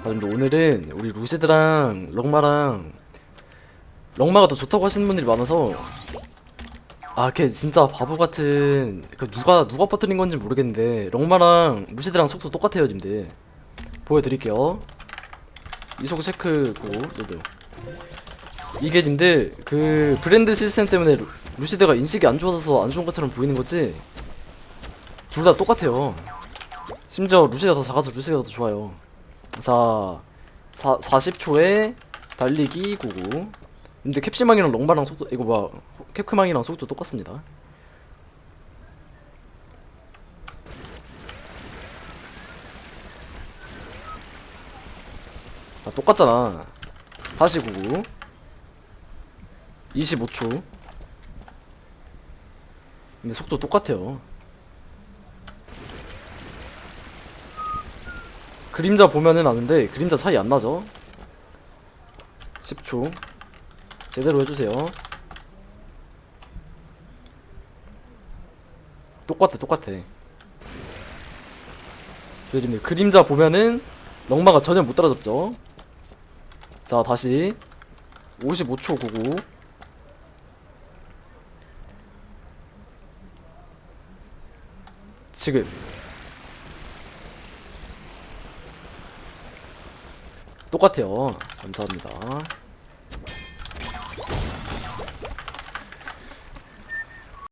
아 근데 오늘은 우리 루시드랑 럭마랑 럭마가 더 좋다고 하시는 분들이 많아서 아 걔 진짜 바보 같은 그 누가 누가 퍼뜨린 건지 모르겠는데 럭마랑 루시드랑 속도 똑같아요 님들. 보여드릴게요. 이속 체크고 얘도 이게 님들 그 브랜드 시스템 때문에 루- 루시드가 인식이 안 좋아져서 안 좋은 것처럼 보이는 거지? 둘 다 똑같아요. 심지어 루시드가 더 작아서 루시드가 더 좋아요 자, 사, 40초에 달리기 99. 근데 캡시망이랑 롱바랑 속도 이거 뭐야? 캡크망이랑 속도 똑같습니다. 아, 똑같잖아. 다시 99. 25초. 근데 속도 똑같아요. 그림자 보면은 아는데 그림자 차이 안 나죠? 10초. 제대로 해주세요. 똑같아 똑같아. 그림자 그림자 보면은 넉마가 전혀 못 따라잡죠? 자 다시. 55초 99 지금 똑같아요. 감사합니다.